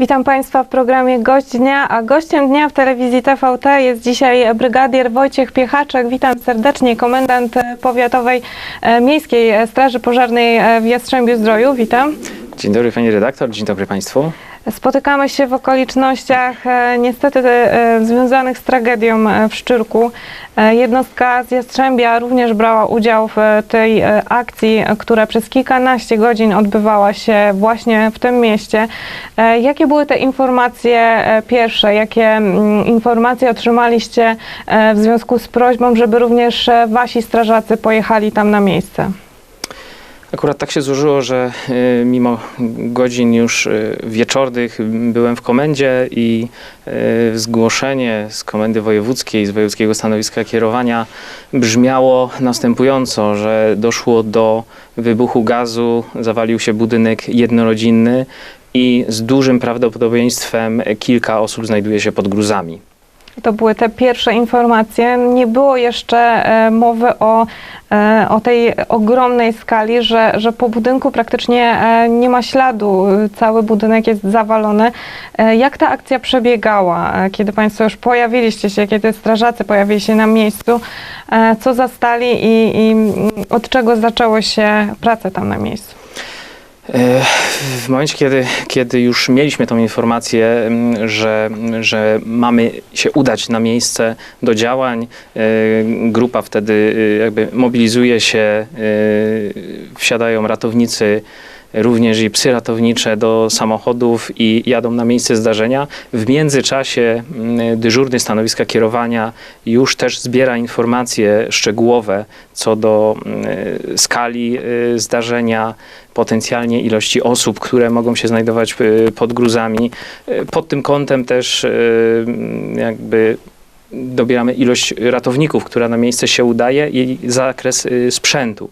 Witam Państwa w programie Gość Dnia, a gościem dnia w telewizji TVT jest dzisiaj brygadier Wojciech Piechaczek. Witam serdecznie, komendant powiatowej e, Miejskiej Straży Pożarnej e, w Jastrzębiu Zdroju. Witam. Dzień dobry pani redaktor, dzień dobry państwu. Spotykamy się w okolicznościach e, niestety e, związanych z tragedią e, w Szczyrku. Jednostka z Jastrzębia również brała udział w tej akcji, która przez kilkanaście godzin odbywała się właśnie w tym mieście. Jakie były te informacje pierwsze? Jakie mm, informacje otrzymaliście w związku z prośbą, żeby również wasi strażacy pojechali tam na miejsce? Akurat tak się złożyło, że y, mimo godzin już y, wieczornych byłem w komendzie i y, zgłoszenie z komendy wojewódzkiej, z wojewódzkiego stanowiska kierowania brzmiało następująco, że doszło do wybuchu gazu, zawalił się budynek jednorodzinny i z dużym prawdopodobieństwem kilka osób znajduje się pod gruzami. To były te pierwsze informacje. Nie było jeszcze e, mowy o, e, o tej ogromnej skali, że, że po budynku praktycznie e, nie ma śladu. Cały budynek jest zawalony. Jak ta akcja przebiegała, kiedy Państwo już pojawiliście się, kiedy strażacy pojawili się na miejscu? Co zastali i, i od czego zaczęły się prace tam na miejscu? W momencie, kiedy, kiedy już mieliśmy tą informację, mm, że, że mamy się udać na miejsce do działań, e, grupa wtedy e, jakby mobilizuje się, e, wsiadają ratownicy, również i psy ratownicze do samochodów i jadą na miejsce zdarzenia. W międzyczasie mm, dyżurny stanowiska kierowania już też zbiera informacje szczegółowe co do mm, skali y, zdarzenia, potencjalnie ilości osób, które mogą się znajdować y, pod gruzami. Y, Pod tym kątem też y, jakby dobieramy ilość ratowników, która na miejsce się udaje i zakres y, sprzętu.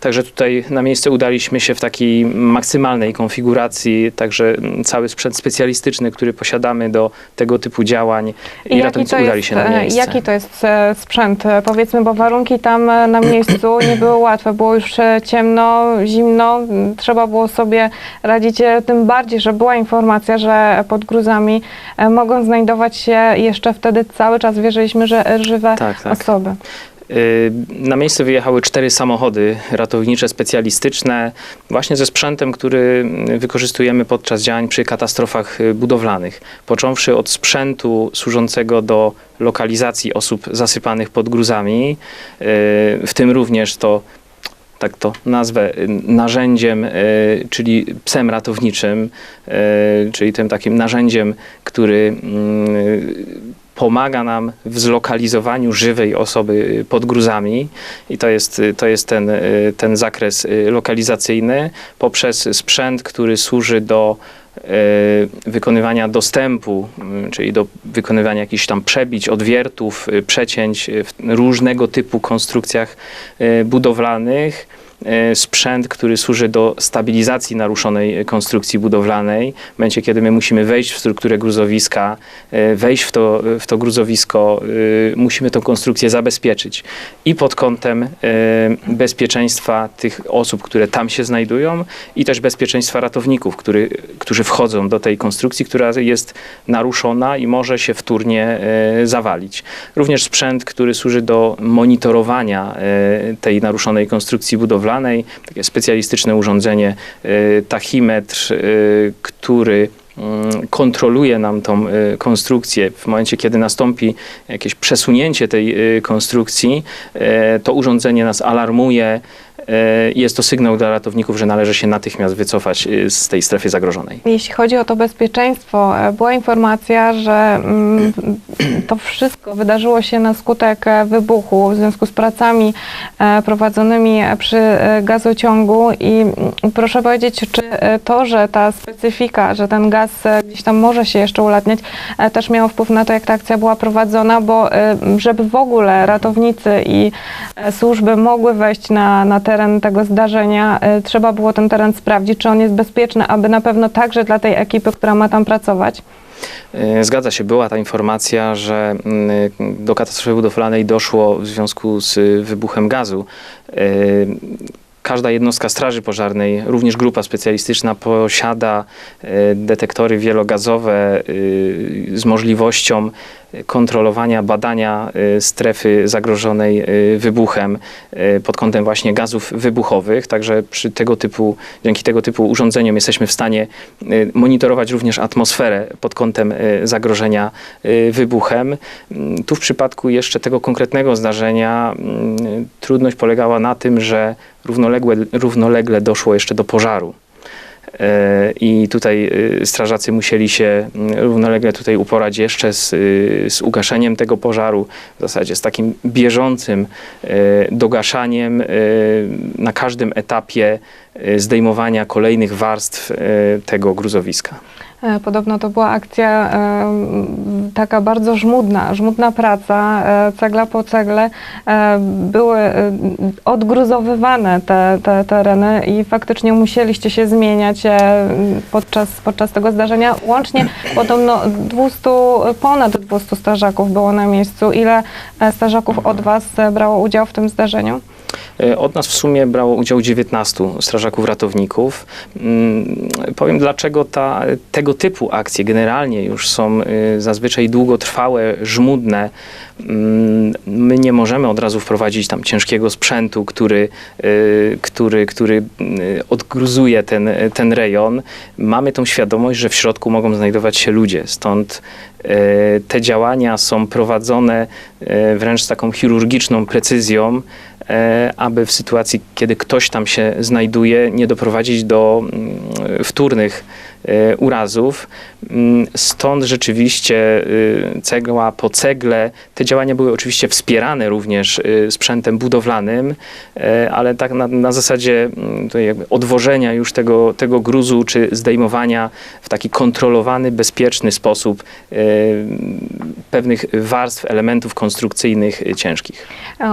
Także tutaj na miejsce udaliśmy się w takiej maksymalnej konfiguracji, także mm, cały sprzęt specjalistyczny, który posiadamy do tego typu działań i, ratownicy udali jest, się na e, miejsce. Jaki to jest e, sprzęt? E, Powiedzmy, bo warunki tam na miejscu nie były łatwe. Było już ciemno, zimno. Trzeba było sobie radzić, tym bardziej, że była informacja, że pod gruzami mogą znajdować się jeszcze wtedy cały czas wierzyliśmy, że żywe Tak, tak. osoby. Y, Na miejsce wyjechały cztery samochody ratownicze specjalistyczne, właśnie ze sprzętem, który wykorzystujemy podczas działań przy katastrofach y, budowlanych. Począwszy od sprzętu służącego do lokalizacji osób zasypanych pod gruzami, y, w tym również to tak to nazwę, narzędziem, czyli psem ratowniczym, czyli tym takim narzędziem, który mm, pomaga nam w zlokalizowaniu żywej osoby y, pod gruzami i to jest, y, to jest ten, y, ten zakres lokalizacyjny poprzez sprzęt, który służy do wykonywania dostępu, czyli do wykonywania jakichś tam przebić, odwiertów, przecięć w różnego typu konstrukcjach budowlanych. Y, Sprzęt, który służy do stabilizacji naruszonej konstrukcji budowlanej. W momencie, kiedy my musimy wejść w strukturę gruzowiska, y, wejść w to, w to gruzowisko, y, musimy tą konstrukcję zabezpieczyć. I pod kątem bezpieczeństwa tych osób, które tam się znajdują, i też bezpieczeństwa ratowników, który, którzy wchodzą do tej konstrukcji, która jest naruszona i może się wtórnie zawalić. Również sprzęt, który służy do monitorowania tej naruszonej konstrukcji budowlanej, takie specjalistyczne urządzenie, y, tachimetr, y, który mm, kontroluje nam tą y, konstrukcję. W momencie, kiedy nastąpi jakieś przesunięcie tej konstrukcji, to urządzenie nas alarmuje. Y, Jest to sygnał dla ratowników, że należy się natychmiast wycofać y, z tej strefy zagrożonej. Jeśli chodzi o to bezpieczeństwo, e, była informacja, że mm, to wszystko wydarzyło się na skutek e, wybuchu w związku z pracami e, prowadzonymi przy e, gazociągu i mm, proszę powiedzieć, czy e, to, że ta specyfika, że ten gaz e, gdzieś tam może się jeszcze ulatniać, e, też miało wpływ na to, jak ta akcja była prowadzona, bo e, żeby w ogóle ratownicy i e, służby mogły wejść na, na teren tego zdarzenia, e, trzeba było ten teren sprawdzić, czy on jest bezpieczny, aby na pewno także dla tej ekipy, która ma tam pracować. Y, Zgadza się, była ta informacja, że mm, do katastrofy budowlanej doszło w związku z y, wybuchem gazu. Y, każda jednostka Straży Pożarnej, również grupa specjalistyczna posiada e, detektory wielogazowe e, z możliwością kontrolowania, badania e, strefy zagrożonej e, wybuchem e, pod kątem właśnie gazów wybuchowych. Także przy tego typu, dzięki tego typu urządzeniom jesteśmy w stanie monitorować również atmosferę pod kątem zagrożenia wybuchem. Mm, Tu w przypadku jeszcze tego konkretnego zdarzenia mm, trudność polegała na tym, że równolegle, równolegle doszło jeszcze do pożaru. E, I tutaj y, strażacy musieli się mm, równolegle tutaj uporać jeszcze z, y, z ugaszeniem tego pożaru, w zasadzie z takim bieżącym e, dogaszaniem e, na każdym etapie zdejmowania kolejnych warstw tego gruzowiska. E, Podobno to była akcja e, taka bardzo żmudna, żmudna praca, e, cegla po cegle. Były odgruzowywane te, te tereny i faktycznie musieliście się zmieniać podczas, podczas tego zdarzenia. Łącznie podobno 200, ponad 200 strażaków było na miejscu. Ile strażaków od Was brało udział w tym zdarzeniu? E, Od nas w sumie brało udział 19 strażaków ratowników. Mm, Powiem, dlaczego ta, tego typu akcje generalnie już są y, zazwyczaj długotrwałe, żmudne. Mm, My nie możemy od razu wprowadzić tam ciężkiego sprzętu, który, y, który, który odgruzuje ten, ten rejon. Mamy tą świadomość, że w środku mogą znajdować się ludzie, stąd te działania są prowadzone wręcz z taką chirurgiczną precyzją, e, aby w sytuacji, kiedy ktoś tam się znajduje, nie doprowadzić do mm, wtórnych e, urazów. Mm, Stąd rzeczywiście y, cegła po cegle, te działania były oczywiście wspierane również y, sprzętem budowlanym, e, ale tak na, na zasadzie mm, odwożenia już tego, tego gruzu, czy zdejmowania w taki kontrolowany, bezpieczny sposób e, pewnych warstw, elementów konstrukcyjnych y, ciężkich.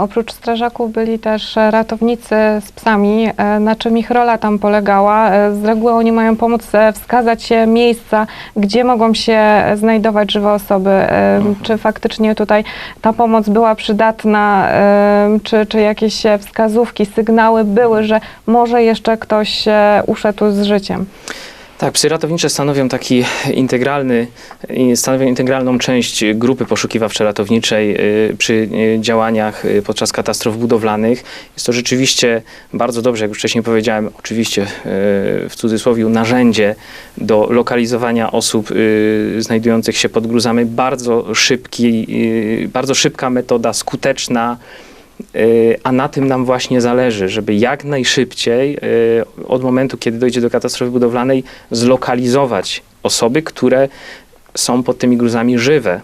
Oprócz strażaków byli też e, ratownicy z psami. E, Na czym ich rola tam polegała? E, Z reguły oni mają pomóc e, wskazać się miejsca, gdzie mogą się znajdować żywe osoby. E, Czy faktycznie tutaj ta pomoc była przydatna? Czy, czy jakieś e, wskazówki, sygnały były, że może jeszcze ktoś e, uszedł z życiem? Tak, psy ratownicze stanowią taki integralny, stanowią integralną część grupy poszukiwawczo-ratowniczej y, przy y, działaniach y, podczas katastrof budowlanych. Jest to rzeczywiście bardzo dobrze, jak już wcześniej powiedziałem, oczywiście w cudzysłowie narzędzie do lokalizowania osób znajdujących się pod gruzami. Bardzo szybki, bardzo szybka metoda, skuteczna. Y, A na tym nam właśnie zależy, żeby jak najszybciej y, od momentu, kiedy dojdzie do katastrofy budowlanej, zlokalizować osoby, które są pod tymi gruzami żywe.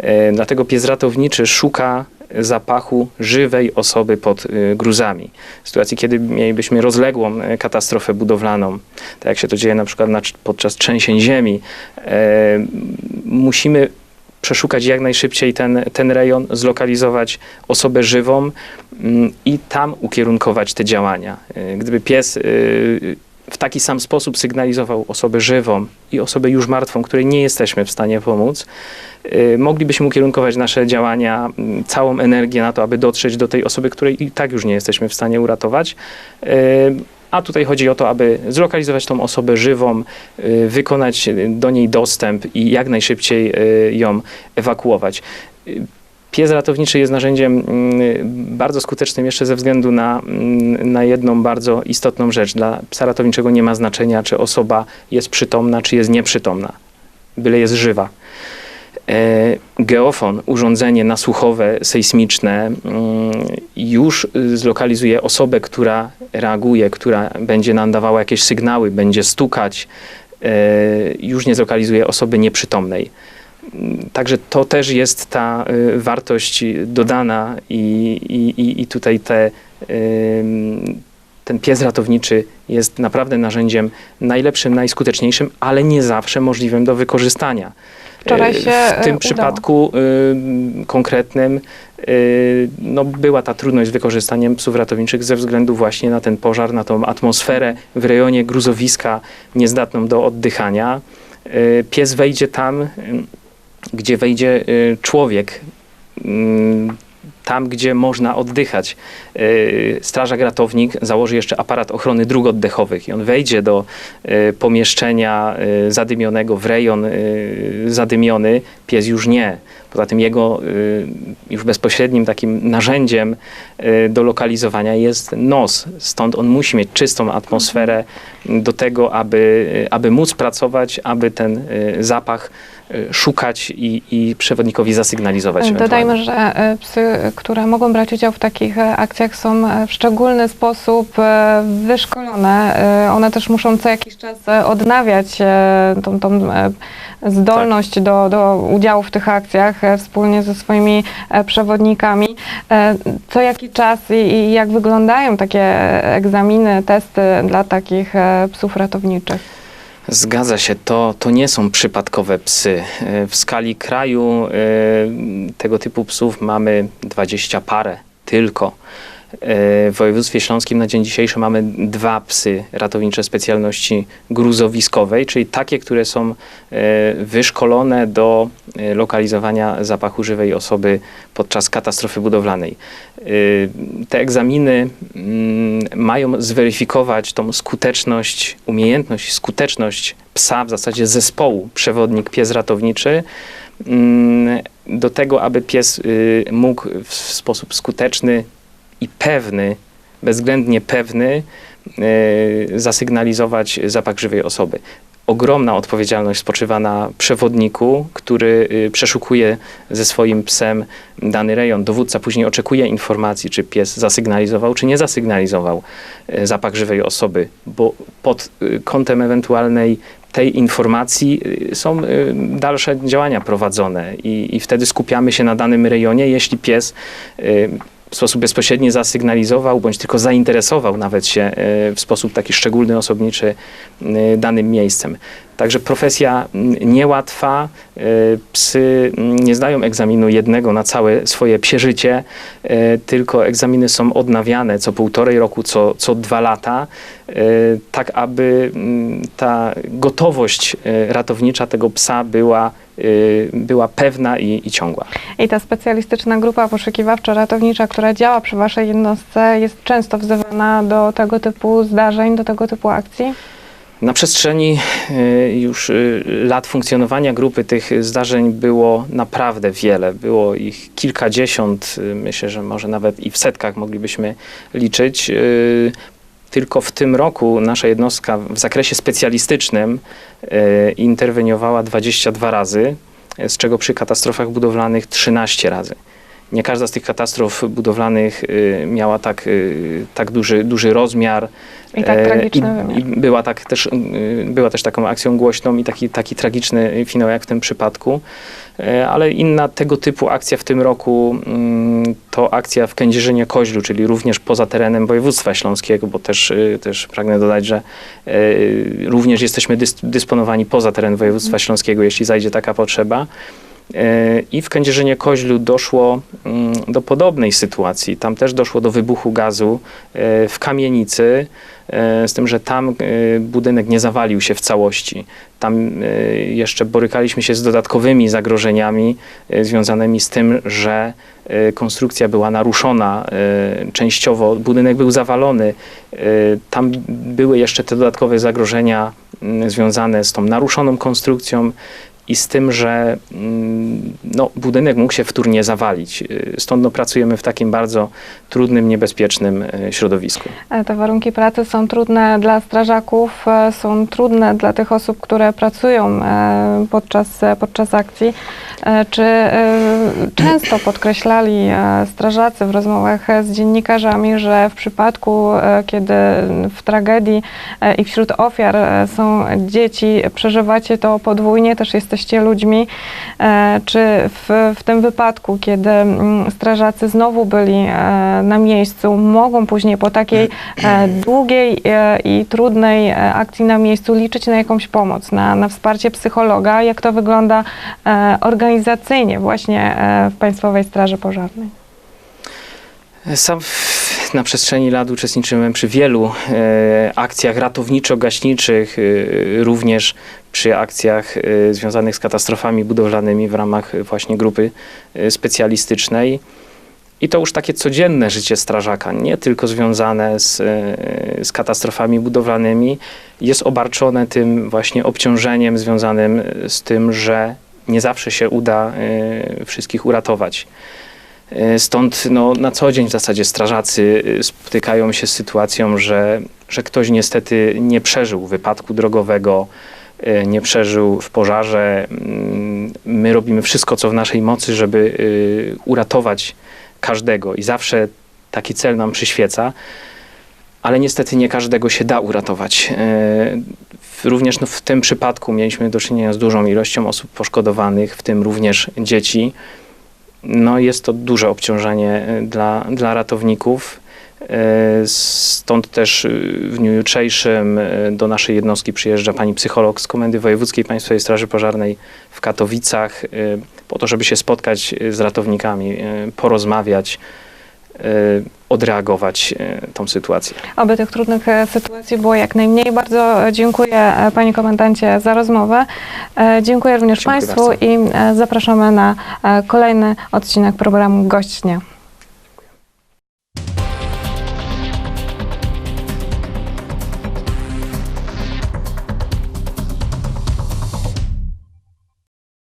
Y, Dlatego pies ratowniczy szuka zapachu żywej osoby pod gruzami. W sytuacji, kiedy mielibyśmy rozległą katastrofę budowlaną, tak jak się to dzieje na przykład podczas trzęsień ziemi, musimy przeszukać jak najszybciej ten, ten rejon, zlokalizować osobę żywą mm, i tam ukierunkować te działania. Y, Gdyby pies y, w taki sam sposób sygnalizował osobę żywą i osobę już martwą, której nie jesteśmy w stanie pomóc, y, moglibyśmy ukierunkować nasze działania, mm, całą energię na to, aby dotrzeć do tej osoby, której i tak już nie jesteśmy w stanie uratować. A tutaj chodzi o to, aby zlokalizować tą osobę żywą, y, wykonać do niej dostęp i jak najszybciej y, ją ewakuować. Y, Pies ratowniczy jest narzędziem mm, bardzo skutecznym jeszcze ze względu na, mm, na jedną bardzo istotną rzecz. Dla psa ratowniczego nie ma znaczenia, czy osoba jest przytomna, czy jest nieprzytomna, byle jest żywa. E, Geofon, urządzenie nasłuchowe, sejsmiczne, mm, już zlokalizuje osobę, która reaguje, która będzie nam dawała jakieś sygnały, będzie stukać, e, już nie zlokalizuje osoby nieprzytomnej. Także to też jest ta y, wartość dodana i, i, i- tutaj te, ym, ten pies ratowniczy jest naprawdę narzędziem najlepszym, najskuteczniejszym, ale nie zawsze możliwym do wykorzystania. Wczoraj E, się, W e, tym udało. przypadku konkretnym no, była ta trudność z wykorzystaniem psów ratowniczych ze względu właśnie na ten pożar, na tą atmosferę w rejonie gruzowiska niezdatną do oddychania. Y, Pies wejdzie tam, y, gdzie wejdzie człowiek. Tam, gdzie można oddychać. Strażak ratownik założy jeszcze aparat ochrony dróg oddechowych i on wejdzie do pomieszczenia zadymionego w rejon zadymiony, pies już nie. Poza tym jego y, już bezpośrednim takim narzędziem y, do lokalizowania jest nos. Stąd on musi mieć czystą atmosferę do tego, aby, aby móc pracować, aby ten y, zapach szukać i, i przewodnikowi zasygnalizować. Dodajmy, że psy, które mogą brać udział w takich akcjach są w szczególny sposób wyszkolone. One też muszą co jakiś czas odnawiać tą, tą zdolność do, do udziału w tych akcjach wspólnie ze swoimi e, przewodnikami. E, Co jaki czas i, jak wyglądają takie e, egzaminy, testy dla takich e, psów ratowniczych? Zgadza się, to, to nie są przypadkowe psy. E, W skali kraju e, tego typu psów mamy 20 parę tylko. E, W województwie śląskim na dzień dzisiejszy mamy dwa psy ratownicze specjalności gruzowiskowej, czyli takie, które są e, wyszkolone do e, lokalizowania zapachu żywej osoby podczas katastrofy budowlanej. Te egzaminy mm, mają zweryfikować tą skuteczność, umiejętność, skuteczność psa w zasadzie zespołu przewodnik pies ratowniczy mm, do tego, aby pies y, mógł w sposób skuteczny i pewny, bezwzględnie pewny, y, zasygnalizować zapach żywej osoby. Ogromna odpowiedzialność spoczywa na przewodniku, który y, przeszukuje ze swoim psem dany rejon. Dowódca później oczekuje informacji, czy pies zasygnalizował, czy nie zasygnalizował y, zapach żywej osoby, bo pod y, kątem ewentualnej tej informacji y, są dalsze działania prowadzone i, i wtedy skupiamy się na danym rejonie, jeśli pies w sposób bezpośredni zasygnalizował, bądź tylko zainteresował nawet się y, w sposób taki szczególny, osobniczy y, danym miejscem. Także profesja niełatwa. y, Psy nie zdają egzaminu jednego na całe swoje psie życie, y, tylko egzaminy są odnawiane co półtorej roku, co, co dwa lata, tak aby ta gotowość ratownicza tego psa była, była pewna i, i ciągła. I ta specjalistyczna grupa poszukiwawczo-ratownicza, która działa przy Waszej jednostce, jest często wzywana do tego typu zdarzeń, do tego typu akcji? Na przestrzeni y, już y, lat funkcjonowania grupy tych zdarzeń było naprawdę wiele. Było ich kilkadziesiąt, y, myślę, że może nawet i w setkach moglibyśmy liczyć. Tylko w tym roku nasza jednostka w zakresie specjalistycznym y, interweniowała 22 razy, z czego przy katastrofach budowlanych 13 razy. Nie każda z tych katastrof budowlanych y, miała tak, y, tak duży, duży rozmiar. I tak e, tragiczny i, była, tak też, y, była też taką akcją głośną i taki, taki tragiczny finał jak w tym przypadku. E, Ale inna tego typu akcja w tym roku mm, to akcja w Kędzierzynie Koźlu, czyli również poza terenem województwa śląskiego, bo też, też pragnę dodać, że e, również jesteśmy dys, dysponowani poza teren województwa śląskiego, jeśli zajdzie taka potrzeba. E, I w Kędzierzynie Koźlu doszło mm, do podobnej sytuacji. Tam też doszło do wybuchu gazu e, w kamienicy, e, z tym, że tam budynek nie zawalił się w całości. Tam jeszcze borykaliśmy się z dodatkowymi zagrożeniami związanymi z tym, że konstrukcja była naruszona częściowo, budynek był zawalony. Tam były jeszcze te dodatkowe zagrożenia mm, związane z tą naruszoną konstrukcją i z tym, że mm, no, budynek mógł się wtórnie zawalić. Y, Stąd no, pracujemy w takim bardzo trudnym, niebezpiecznym y, środowisku. E, Te warunki pracy są trudne dla strażaków, e, są trudne dla tych osób, które pracują e, podczas, podczas akcji. Czy często podkreślali strażacy w rozmowach z dziennikarzami, że w przypadku, kiedy w tragedii i wśród ofiar są dzieci, przeżywacie to podwójnie, też jesteście ludźmi. E, Czy w, w tym wypadku, kiedy mm, strażacy znowu byli e, na miejscu, mogą później po takiej e, długiej i trudnej akcji na miejscu liczyć na jakąś pomoc, na, na wsparcie psychologa? Jak to wygląda organizacyjnie właśnie w Państwowej Straży Pożarnej? Sam na przestrzeni lat uczestniczyłem przy wielu e, akcjach ratowniczo-gaśniczych, e, również przy akcjach e, związanych z katastrofami budowlanymi w ramach właśnie grupy specjalistycznej. I to już takie codzienne życie strażaka, nie tylko związane z, z katastrofami budowlanymi, jest obarczone tym właśnie obciążeniem związanym z tym, że nie zawsze się uda wszystkich uratować. E, Stąd no, na co dzień w zasadzie strażacy e, spotykają się z sytuacją, że, że ktoś niestety nie przeżył wypadku drogowego, e, nie przeżył w pożarze. Mm, My robimy wszystko, co w naszej mocy, żeby uratować każdego i zawsze taki cel nam przyświeca, ale niestety nie każdego się da uratować. Również no, w tym przypadku mieliśmy do czynienia z dużą ilością osób poszkodowanych, w tym również dzieci. No, jest to duże obciążenie e, dla, dla ratowników. E, Stąd też e, w dniu jutrzejszym do naszej jednostki przyjeżdża pani psycholog z Komendy Wojewódzkiej Państwowej Straży Pożarnej w Katowicach, po to, żeby się spotkać z ratownikami, porozmawiać, odreagować e, tą sytuację. Oby tych trudnych e, sytuacji było jak najmniej. Bardzo e, dziękuję e, Panie Komendancie za rozmowę. E, Dziękuję również Dziękuję Państwu bardzo. i e, zapraszamy na e, kolejny odcinek programu Gość Dnia.